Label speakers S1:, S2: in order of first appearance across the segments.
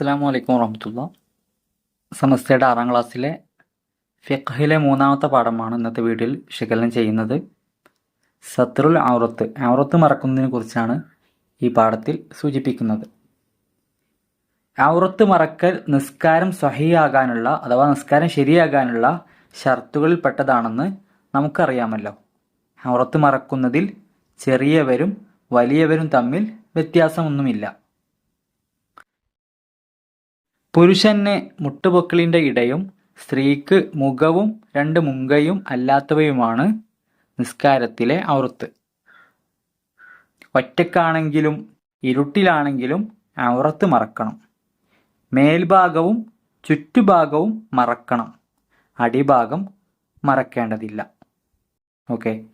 S1: അസ്സാം വലൈക്കും വറഹമത്തുള്ള. സമസ്തയുടെ ആറാം ക്ലാസ്സിലെ ഫിഖ്ഹിലെ മൂന്നാമത്തെ പാഠമാണ് ഇന്നത്തെ വീഡിയോയിൽ വിശകലനം ചെയ്യുന്നത്. സത്രുൽ ഔറത്ത് ഔറത്ത് മറക്കുന്നതിനെ കുറിച്ചാണ് ഈ പാഠത്തിൽ സൂചിപ്പിക്കുന്നത്. ഔറത്ത് മറക്കൽ നിസ്കാരം സഹിയാകാനുള്ള അഥവാ നിസ്കാരം ശരിയാകാനുള്ള ഷർത്തുകളിൽ പെട്ടതാണെന്ന് നമുക്കറിയാമല്ലോ. ഔറത്ത് മറക്കുന്നതിൽ ചെറിയവരും വലിയവരും തമ്മിൽ വ്യത്യാസമൊന്നുമില്ല. പുരുഷന് മുട്ടുപൊക്കിളിന്റെ ഇടയും സ്ത്രീക്ക് മുഖവും രണ്ട് മുങ്കയും അല്ലാത്തവയുമാണ് നിസ്കാരത്തിലെ ഔറത്ത്. ഒറ്റക്കാണെങ്കിലും ഇരുട്ടിലാണെങ്കിലും ഔറത്ത് മറക്കണം. മേൽഭാഗവും ചുറ്റുഭാഗവും മറക്കണം. അടിഭാഗം മറക്കേണ്ടതില്ല. ഓക്കെ.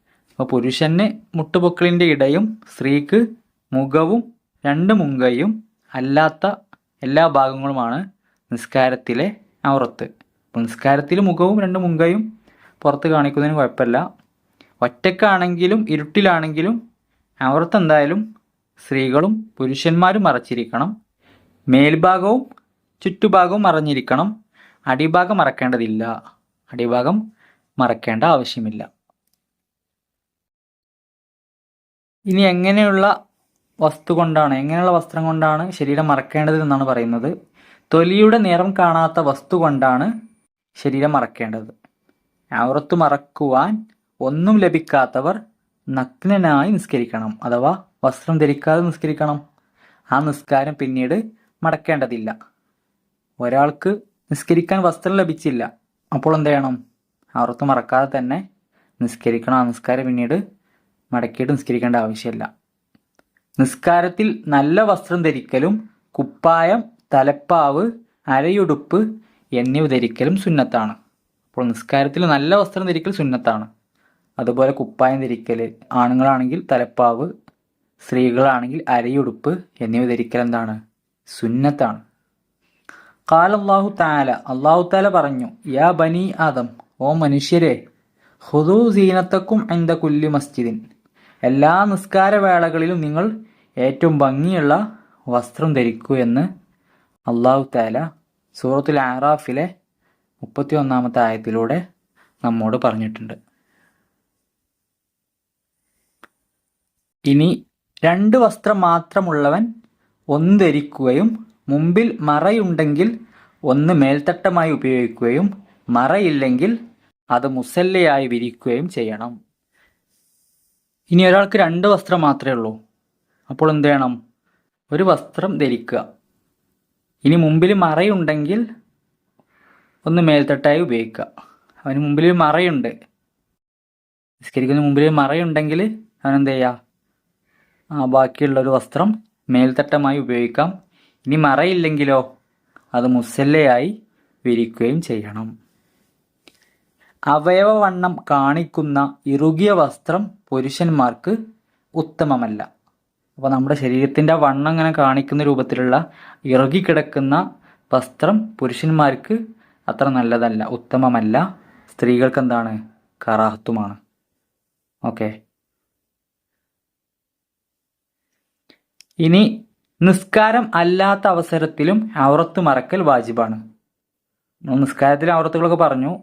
S1: അപ്പോൾ പുരുഷന് മുട്ടുപൊക്കിളിന്റെ ഇടയും സ്ത്രീക്ക് മുഖവും രണ്ട് മുങ്കയും അല്ലാത്ത എല്ലാ ഭാഗങ്ങളുമാണ് നിസ്കാരത്തിലെ ഔറത്ത്. നിസ്കാരത്തിൽ മുഖവും രണ്ട് മുങ്കയും പുറത്ത് കാണിക്കുന്നതിന് കുഴപ്പമില്ല. ഒറ്റക്കാണെങ്കിലും ഇരുട്ടിലാണെങ്കിലും ഔറത്ത് എന്തായാലും സ്ത്രീകളും പുരുഷന്മാരും മറച്ചിരിക്കണം. മേൽഭാഗവും ചുറ്റുഭാഗവും മറഞ്ഞിരിക്കണം. അടിഭാഗം മറക്കേണ്ടതില്ല. അടിഭാഗം മറക്കേണ്ട ആവശ്യമില്ല. ഇനി എങ്ങനെയുള്ള വസ്തു കൊണ്ടാണ് എങ്ങനെയുള്ള വസ്ത്രം കൊണ്ടാണ് ശരീരം മറക്കേണ്ടത് എന്നാണ് പറയുന്നത്. തൊലിയുടെ നിറം കാണാത്ത വസ്തു കൊണ്ടാണ് ശരീരം മറക്കേണ്ടത്. ഔറത്ത് മറക്കുവാൻ ഒന്നും ലഭിക്കാത്തവർ നഗ്നനായി നിസ്കരിക്കണം അഥവാ വസ്ത്രം ധരിക്കാതെ നിസ്കരിക്കണം. ആ നിസ്കാരം പിന്നീട് മടക്കേണ്ടതില്ല. ഒരാൾക്ക് നിസ്കരിക്കാൻ വസ്ത്രം ലഭിച്ചില്ല അപ്പോൾ എന്ത് ചെയ്യണം? ഔറത്ത് മറക്കാതെ തന്നെ നിസ്കരിക്കണം. ആ നിസ്കാരം പിന്നീട് മടക്കിയിട്ട് നിസ്കരിക്കേണ്ട ആവശ്യമില്ല. നിസ്കാരത്തിൽ നല്ല വസ്ത്രം ധരിക്കലും കുപ്പായം തലപ്പാവ് അരയുടുപ്പ് എന്നിവ ധരിക്കലും സുന്നത്താണ്. അപ്പോൾ നിസ്കാരത്തിൽ നല്ല വസ്ത്രം ധരിക്കൽ സുന്നത്താണ്. അതുപോലെ കുപ്പായം ധരിക്കൽ ആണുങ്ങളാണെങ്കിൽ തലപ്പാവ് സ്ത്രീകളാണെങ്കിൽ അരയുടുപ്പ് എന്നിവ ധരിക്കൽ എന്താണ്? സുന്നത്താണ്. കാൽ അള്ളാഹു താല അള്ളാഹു താല പറഞ്ഞു യാ ബനി ആദം ഓ മനുഷ്യരെ ഹുദു സീനത്തക്കും എന്ത കുല്ലി മസ്ജിദിൻ. എല്ലാ നിസ്കാര വേളകളിലും നിങ്ങൾ ഏറ്റവും ഭംഗിയുള്ള വസ്ത്രം ധരിക്കൂ എന്ന് അള്ളാഹു താല സൂറത്തുൽ ആറാഫിലെ മുപ്പത്തി ഒന്നാമത്തെ ആയത്തിലൂടെ നമ്മോട് പറഞ്ഞിട്ടുണ്ട്. ഇനി രണ്ട് വസ്ത്രം മാത്രമുള്ളവൻ ഒന്ന് ധരിക്കുകയും മുമ്പിൽ മറയുണ്ടെങ്കിൽ ഒന്ന് മേൽത്തട്ടമായി ഉപയോഗിക്കുകയും മറയില്ലെങ്കിൽ അത് മുസല്ലയായി വിരിക്കുകയും ചെയ്യണം. ഇനി ഒരാൾക്ക് രണ്ട് വസ്ത്രം മാത്രമേ ഉള്ളൂ. അപ്പോൾ എന്ത് ചെയ്യണം? ഒരു വസ്ത്രം ധരിക്കുക. ഇനി മുമ്പിൽ മറയുണ്ടെങ്കിൽ ഒന്ന് മേൽത്തട്ടായി ഉപയോഗിക്കുക. അവന് മുമ്പിൽ മറയുണ്ട്. നിസ്കരിക്കുന്ന മുമ്പിൽ മറയുണ്ടെങ്കിൽ അവൻ എന്ത് ചെയ്യുക ആ ബാക്കിയുള്ള ഒരു വസ്ത്രം മേൽത്തട്ടമായി ഉപയോഗിക്കാം. ഇനി മറയില്ലെങ്കിലോ അത് മുസല്ലയായി വിരിക്കുകയും ചെയ്യണം. അവയവവണ്ണം കാണിക്കുന്ന ഇറുകിയ വസ്ത്രം പുരുഷന്മാർക്ക് ഉത്തമമല്ല. അപ്പോൾ നമ്മുടെ ശരീരത്തിന്റെ വണ്ണം ഇങ്ങനെ കാണിക്കുന്ന രൂപത്തിലുള്ള ഇറകിക്കിടക്കുന്ന വസ്ത്രം പുരുഷന്മാർക്ക് അത്ര നല്ലതല്ല ഉത്തമമല്ല. സ്ത്രീകൾക്ക് എന്താണ്? കറാഹത്തുമാണ്. ഓക്കെ. ഇനി നിസ്കാരം അല്ലാത്ത അവസരത്തിലും അവറത്ത് മറക്കൽ വാജിബാണ്. നിസ്കാരത്തിൽ ഔറത്തുകളൊക്കെ പറഞ്ഞു.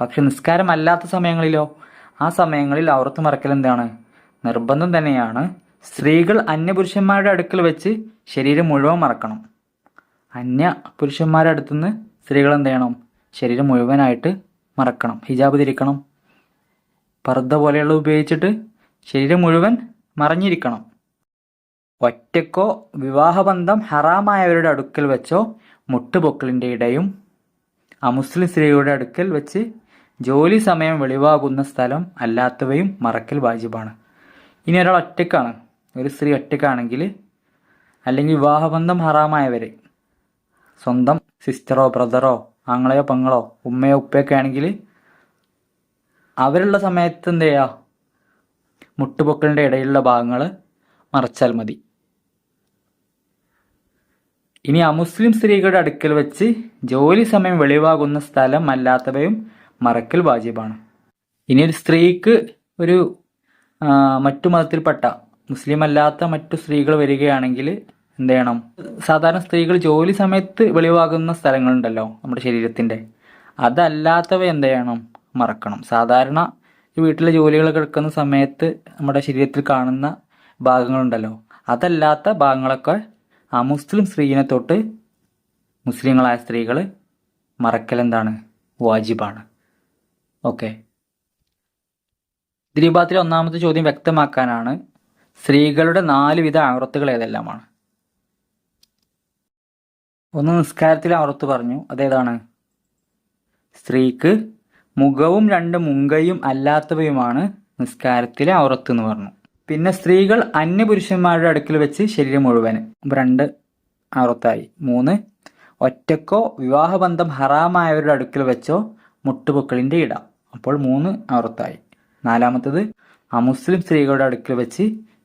S1: പക്ഷെ നിസ്കാരം അല്ലാത്ത സമയങ്ങളിലോ ആ സമയങ്ങളിൽ അവറത്ത് മറക്കൽ എന്താണ്? നിർബന്ധം തന്നെയാണ്. സ്ത്രീകൾ അന്യപുരുഷന്മാരുടെ അടുക്കൽ വെച്ച് ശരീരം മുഴുവൻ മറക്കണം. അന്യ പുരുഷന്മാരുടെ അടുത്തുനിന്ന് സ്ത്രീകൾ എന്ത് ചെയ്യണം? ശരീരം മുഴുവനായിട്ട് മറക്കണം. ഹിജാബ് തിരിക്കണം പർദ്ദ പോലെയുള്ള ഉപയോഗിച്ചിട്ട് ശരീരം മുഴുവൻ മറഞ്ഞിരിക്കണം. ഒറ്റക്കോ വിവാഹബന്ധം ഹറാമായവരുടെ അടുക്കൽ വെച്ചോ മുട്ടുപൊക്കലിന്റെ ഇടയും അമുസ്ലിം സ്ത്രീകളുടെ അടുക്കൽ വെച്ച് ജോലി സമയം വെളിവാകുന്ന സ്ഥലം അല്ലാത്തവയും മറക്കൽ വാജിബാണ്. ഇനി ഒരാൾ ഒറ്റക്കാണ് ഒരു സ്ത്രീ ഒറ്റക്കാണെങ്കിൽ അല്ലെങ്കിൽ വിവാഹബന്ധം ഹറാമായവരെ സ്വന്തം സിസ്റ്ററോ ബ്രദറോ ആങ്ങളെയോ പെങ്ങളോ ഉമ്മയോ ഉപ്പയൊക്കെ ആണെങ്കിൽ അവരുള്ള സമയത്ത് എന്ത് ചെയ്യുക മുട്ടുപൊക്കലിന്റെ ഇടയിലുള്ള ഭാഗങ്ങൾ മറച്ചാൽ മതി. ഇനി അമുസ്ലിം സ്ത്രീകളുടെ അടുക്കൽ വെച്ച് ജോലി സമയം വെളിവാകുന്ന സ്ഥലം അല്ലാത്തവയും മറക്കൽ വാജിബാണ്. ഇനി ഒരു സ്ത്രീക്ക് ഒരു മറ്റു മതത്തിൽപ്പെട്ട മുസ്ലിം അല്ലാത്ത മറ്റു സ്ത്രീകൾ വരികയാണെങ്കിൽ എന്ത് ചെയ്യണം? സാധാരണ സ്ത്രീകൾ ജോലി സമയത്ത് വെളിവാകുന്ന സ്ഥലങ്ങളുണ്ടല്ലോ നമ്മുടെ ശരീരത്തിന്റെ. അതല്ലാത്തവ എന്ത് ചെയ്യണം? മറക്കണം. സാധാരണ ഈ വീട്ടിലെ ജോലികൾ കിടക്കുന്ന സമയത്ത് നമ്മുടെ ശരീരത്തിൽ കാണുന്ന ഭാഗങ്ങളുണ്ടല്ലോ അതല്ലാത്ത ഭാഗങ്ങളൊക്കെ ആ മുസ്ലിം സ്ത്രീനെ തൊട്ട് മുസ്ലിങ്ങളായ സ്ത്രീകൾ മറക്കൽ എന്താണ്? വാജിബാണ്. ഓക്കെ. ദിലീപാത്തിലെ ഒന്നാമത്തെ ചോദ്യം വ്യക്തമാക്കാനാണ്. സ്ത്രീകളുടെ നാല് വിധ ആവൃത്തുകൾ ഏതെല്ലാമാണ്? ഒന്ന് നിസ്കാരത്തിലെ ആവൃത്ത് പറഞ്ഞു. അതേതാണ് സ്ത്രീക്ക് മുഖവും രണ്ട് മുങ്കയും അല്ലാത്തവയുമാണ് നിസ്കാരത്തിലെ ഔറത്ത് എന്ന് പറഞ്ഞു. പിന്നെ സ്ത്രീകൾ അന്യപുരുഷന്മാരുടെ അടുക്കൽ വെച്ച് ശരീരം മുഴുവൻ. രണ്ട് ഔറത്തായി മൂന്ന് ഒറ്റക്കോ വിവാഹബന്ധം ഹറാമായവരുടെ അടുക്കൽ വെച്ചോ മുട്ടുപൊക്കളിന്റെ ഇട. അപ്പോൾ മൂന്ന് ഔറത്തായി നാലാമത്തത് അമുസ്ലിം സ്ത്രീകളുടെ അടുക്കൽ വെച്ച്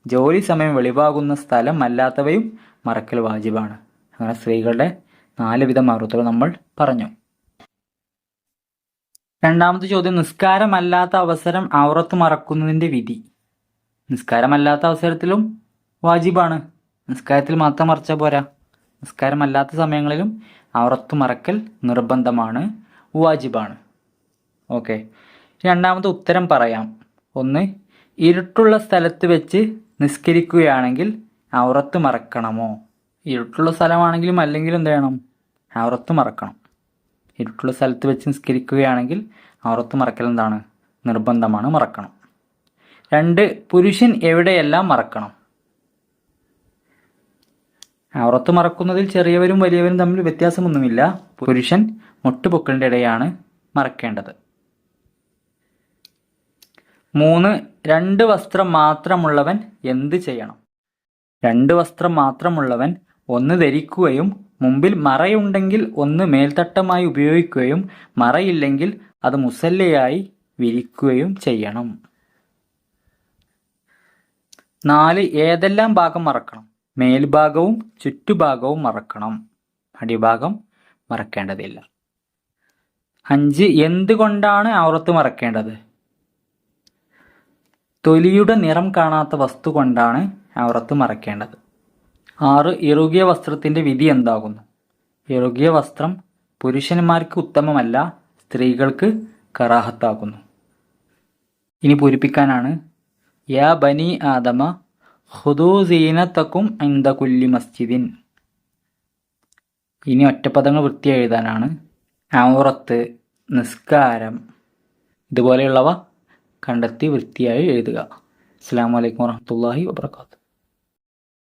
S1: ജോലി സമയം വെളിവാകുന്ന സ്ഥലം അല്ലാത്തവയും മറക്കൽ വാജിബാണ്. അങ്ങനെ സ്ത്രീകളുടെ നാല് വിധം മറുത്തുകൾ നമ്മൾ പറഞ്ഞു. രണ്ടാമത്തെ ചോദ്യം നിസ്കാരമല്ലാത്ത അവസരം ഔറത്ത് മറക്കുന്നതിന്റെ വിധി. നിസ്കാരമല്ലാത്ത അവസരത്തിലും വാജിബാണ്. നിസ്കാരത്തിൽ മാത്രം മറച്ചാൽ പോരാ. നിസ്കാരമല്ലാത്ത സമയങ്ങളിലും ഔറത്ത് മറക്കൽ നിർബന്ധമാണ് വാജിബാണ്. ഓക്കെ. രണ്ടാമത്തെ ഉത്തരം പറയാം. ഒന്ന് ഇരുട്ടുള്ള സ്ഥലത്ത് വെച്ച് നിസ്കരിക്കുകയാണെങ്കിൽ ഔറത്ത് മറക്കണമോ? ഇരുട്ടുള്ള സ്ഥലമാണെങ്കിലും അല്ലെങ്കിലും എന്ത് ചെയ്യണം? ഔറത്ത് മറക്കണം. ഇരുട്ടുള്ള സ്ഥലത്ത് വെച്ച് നിസ്കരിക്കുകയാണെങ്കിൽ ഔറത്ത് മറക്കൽ എന്താണ്? നിർബന്ധമാണ് മറക്കണം. രണ്ട് പുരുഷൻ എവിടെയെല്ലാം മറക്കണം? ഔറത്ത് മറക്കുന്നതിൽ ചെറിയവരും വലിയവരും തമ്മിൽ വ്യത്യാസമൊന്നുമില്ല. പുരുഷൻ മുട്ടുപൊക്കളിന്റെ ഇടയാണ് മറക്കേണ്ടത്. മൂന്ന് രണ്ട് വസ്ത്രം മാത്രമുള്ളവൻ എന്ത് ചെയ്യണം? രണ്ട് വസ്ത്രം മാത്രമുള്ളവൻ ഒന്ന് ധരിക്കുകയും മുമ്പിൽ മറയുണ്ടെങ്കിൽ ഒന്ന് മേൽത്തട്ടമായി ഉപയോഗിക്കുകയും മറയില്ലെങ്കിൽ അത് മുസല്ലയായി വിരിക്കുകയും ചെയ്യണം. നാല് ഏതെല്ലാം ഭാഗം മറക്കണം? മേൽഭാഗവും ചുറ്റുഭാഗവും മറക്കണം. അടിഭാഗം മറക്കേണ്ടതില്ല. അഞ്ച് എന്തുകൊണ്ടാണ് ഔറത്ത് മറക്കേണ്ടത്? തൊലിയുടെ നിറം കാണാത്ത വസ്തു കൊണ്ടാണ് അവറത്ത് മറയ്ക്കേണ്ടത് ആറ് ഇറുകിയ വസ്ത്രത്തിന്റെ വിധി എന്താകുന്നു? ഇറുകിയ വസ്ത്രം പുരുഷന്മാർക്ക് ഉത്തമമല്ല സ്ത്രീകൾക്ക് കറാഹത്താകുന്നു. ഇനി പൂരിപ്പിക്കാനാണ്. യാ ബനി ആദമ ഹുദൂ സീനത്തക്കും ഇന്ത കുല്ലി മസ്ജിദിൻ. ഇനി ഒറ്റപ്പദങ്ങൾ വൃത്തി എഴുതാനാണ്. നിസ്കാരം ഇതുപോലെയുള്ളവ കണ്ടെത്തി വൃത്തിയായി എഴുതുക. അസ്സാം വലൈക്കും വാഹമത്തല്ലാഹി വാബർക്കാത്തു